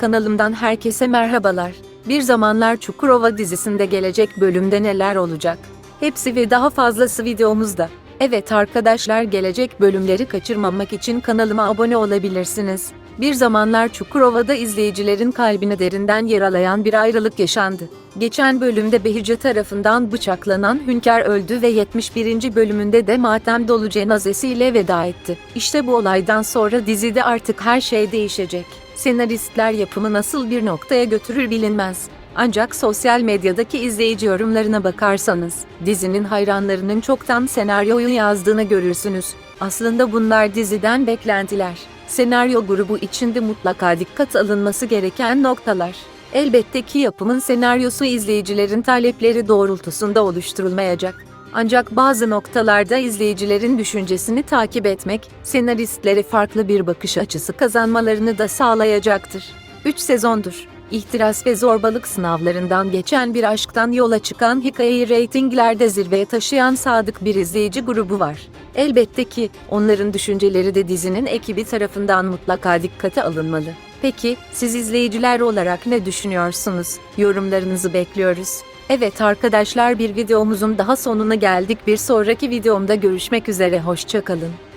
kanalımdan herkese merhabalar. Bir zamanlar Çukurova dizisinde gelecek bölümde neler olacak? Hepsi ve daha fazlası videomuzda. Evet arkadaşlar gelecek bölümleri kaçırmamak için kanalıma abone olabilirsiniz. Bir zamanlar Çukurova'da izleyicilerin kalbine derinden yaralayan bir ayrılık yaşandı. Geçen bölümde Behice tarafından bıçaklanan Hünkar öldü ve 71. bölümünde de matem dolu cenazesiyle veda etti. İşte bu olaydan sonra dizide artık her şey değişecek. Senaristler yapımı nasıl bir noktaya götürür bilinmez. Ancak sosyal medyadaki izleyici yorumlarına bakarsanız, dizinin hayranlarının çoktan senaryoyu yazdığını görürsünüz. Aslında bunlar diziden beklentiler. Senaryo grubu içinde mutlaka dikkat alınması gereken noktalar. Elbette ki yapımın senaryosu izleyicilerin talepleri doğrultusunda oluşturulmayacak. Ancak bazı noktalarda izleyicilerin düşüncesini takip etmek, senaristlere farklı bir bakış açısı kazanmalarını da sağlayacaktır. 3 sezondur. İhtiras ve zorbalık sınavlarından geçen bir aşktan yola çıkan hikayeyi reytinglerde zirveye taşıyan sadık bir izleyici grubu var. Elbette ki onların düşünceleri de dizinin ekibi tarafından mutlaka dikkate alınmalı. Peki siz izleyiciler olarak ne düşünüyorsunuz? Yorumlarınızı bekliyoruz. Evet arkadaşlar bir videomuzun daha sonuna geldik. Bir sonraki videomda görüşmek üzere. Hoşçakalın.